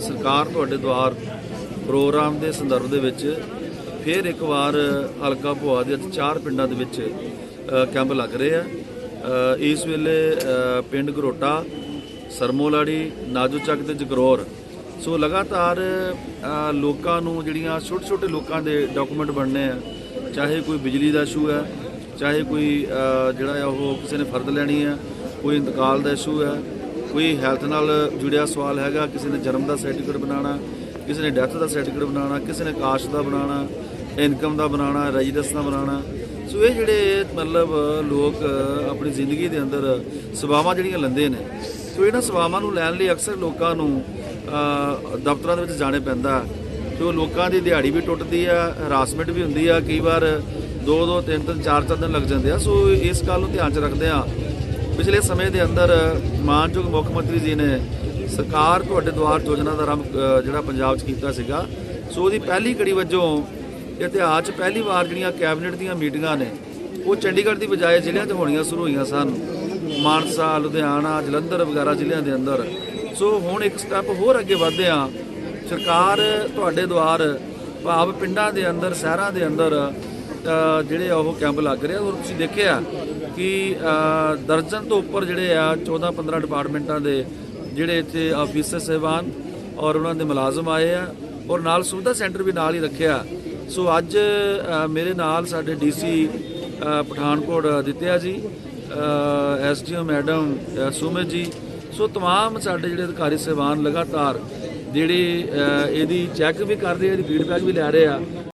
ਸਰਕਾਰ ਤੁਹਾਡੇ ਦੁਆਰ ਪ੍ਰੋਗਰਾਮ ਦੇ ਸੰਦਰਭ ਦੇ ਵਿੱਚ ਫਿਰ ਇੱਕ ਵਾਰ ਹਲਕਾ ਭੁਆ ਦੇ ਚਾਰ ਪਿੰਡਾਂ ਦੇ ਵਿੱਚ ਕੈਂਪ ਲੱਗ ਰਹੇ ਆ। ਇਸ ਵੇਲੇ ਪਿੰਡ ਗਰੋਟਾ ਸਰਮੋਲਾੜੀ, ਨਾਜੂ ਚੱਕ ਤੇ ਜਗਰੌਰ। ਸੋ ਲਗਾਤਾਰ ਲੋਕਾਂ ਨੂੰ ਜਿਹੜੀਆਂ ਛੋਟੇ ਛੋਟੇ ਲੋਕਾਂ ਦੇ ਡਾਕੂਮੈਂਟ ਬਣਨੇ ਆ, ਚਾਹੇ ਕੋਈ ਬਿਜਲੀ ਦਾ ਇਸ਼ੂ ਹੈ ਚਾਹੇ ਕੋਈ ਜਿਹੜਾ ਆ ਉਹ ਕਿਸੇ ਨੇ ਫਰਦ ਲੈਣੀ ਹੈ ਕੋਈ ਇੰਤਕਾਲ ਦਾ ਇਸ਼ੂ ਹੈ ਕੋਈ ਹੈਲਥ ਨਾਲ ਜੁੜਿਆ ਸਵਾਲ ਹੈਗਾ, ਕਿਸੇ ਨੇ ਜਨਮ ਦਾ ਸਰਟੀਫਿਕੇਟ ਬਣਾਉਣਾ, ਕਿਸੇ ਨੇ ਡੈਥ ਦਾ ਸਰਟੀਫਿਕੇਟ ਬਣਾਉਣਾ, ਕਿਸੇ ਨੇ ਕਾਸ਼ ਦਾ ਬਣਾਉਣਾ ਇਨਕਮ ਦਾ ਬਣਾਉਣਾ ਰੈਜ਼ੀਡੈਂਸ ਦਾ ਬਣਾਉਣਾ। ਸੋ ਇਹ ਜਿਹੜੇ ਮਤਲਬ ਲੋਕ ਆਪਣੀ ਜ਼ਿੰਦਗੀ ਦੇ ਅੰਦਰ ਸੇਵਾਵਾਂ ਜਿਹੜੀਆਂ ਲੈਂਦੇ ਨੇ ਸੋ ਇਹਨਾਂ ਸੇਵਾਵਾਂ ਨੂੰ ਲੈਣ ਲਈ ਅਕਸਰ ਲੋਕਾਂ ਨੂੰ ਦਫ਼ਤਰਾਂ ਦੇ ਵਿੱਚ ਜਾਣੇ ਪੈਂਦਾ। ਤੇ ਲੋਕਾਂ ਦੀ ਦਿਹਾੜੀ ਵੀ ਟੁੱਟਦੀ ਆ, ਹਰਾਸਮੈਂਟ ਵੀ ਹੁੰਦੀ ਆ, ਕਈ ਵਾਰ 2 2 3 3 4 4 ਦਿਨ ਲੱਗ ਜਾਂਦੇ ਆ। ਸੋ ਇਸ ਗੱਲ ਨੂੰ ਧਿਆਨ 'ਚ ਰੱਖਦੇ ਆ ਪਿਛਲੇ ਸਮੇਂ ਦੇ ਅੰਦਰ ਮਾਨਯੋਗ ਮੁੱਖ ਮੰਤਰੀ ਜੀ ਨੇ ਸਰਕਾਰ ਤੁਹਾਡੇ ਦੁਆਰ ਯੋਜਨਾ ਦਾ ਆਰੰਭ ਜਿਹੜਾ ਪੰਜਾਬ 'ਚ ਕੀਤਾ ਸੀਗਾ, ਸੋ ਉਹਦੀ ਪਹਿਲੀ ਕੜੀ ਵਜੋਂ ਇਤਿਹਾਸ 'ਚ ਪਹਿਲੀ ਵਾਰ ਜਿਹੜੀਆਂ ਕੈਬਨਿਟ ਦੀਆਂ ਮੀਟਿੰਗਾਂ ਨੇ, ਉਹ ਚੰਡੀਗੜ੍ਹ ਦੀ ਬਜਾਏ ਜ਼ਿਲ੍ਹਿਆਂ 'ਚ ਹੋਣੀਆਂ ਸ਼ੁਰੂ ਹੋਈਆਂ ਸਨ। ਮਾਨਸਾ, ਲੁਧਿਆਣਾ, ਜਲੰਧਰ ਵਗੈਰਾ ਜ਼ਿਲ੍ਹਿਆਂ ਦੇ ਅੰਦਰ। ਸੋ ਹੁਣ ਇੱਕ ਸਟੈਪ ਹੋਰ ਅੱਗੇ ਵਧਦੇ ਆ ਸਰਕਾਰ ਤੁਹਾਡੇ ਦੁਆਰ, ਭਾਵ ਪਿੰਡਾਂ ਦੇ ਅੰਦਰ, ਸ਼ਹਿਰਾਂ ਦੇ ਅੰਦਰ ਜਿਹੜੇ ਆ ਉਹ ਕੈਂਪ ਲੱਗ ਰਹੇ ਆ ਔਰ ਤੁਸੀਂ ਦੇਖਿਆ ਕਿ ਅ, ਦਰਜਨ ਤੋਂ ਉੱਪਰ ਜਿਹੜੇ ਆ 14 15 ਡਿਪਾਰਟਮੈਂਟਾਂ ਦੇ ਜਿਹੜੇ ਇੱਥੇ ਆਫੀਸਰ ਸਹਿਬਾਨ ਔਰ ਉਹਨਾਂ ਦੇ ਮੁਲਾਜ਼ਮ ਆਏ ਆ ਔਰ ਨਾਲ ਸੁਵਿਧਾ ਸੈਂਟਰ ਵੀ ਨਾਲ ਹੀ ਰੱਖਿਆ ਸੋ ਅੱਜ ਅ, ਮੇਰੇ ਨਾਲ ਸਾਡੇ ਡੀਸੀ ਪਠਾਨਕੋਟ ਦਿੱਤਿਆ ਜੀ ਐਸਡੀਓ ਮੈਡਮ ਅ, ਸੁਮਿਤ ਜੀ ਸੋ तमाम ਸਾਡੇ ਜਿਹੜੇ ਅਧਿਕਾਰੀ ਸਹਿਬਾਨ ਲਗਾਤਾਰ ਜਿਹੜੀ ਅ, ਇਹਦੀ ਚੈੱਕ ਵੀ ਕਰ ਰਹੇ ਆ ਇਹਦੀ ਫੀਡਬੈਕ ਵੀ ਲੈ ਰਹੇ ਆ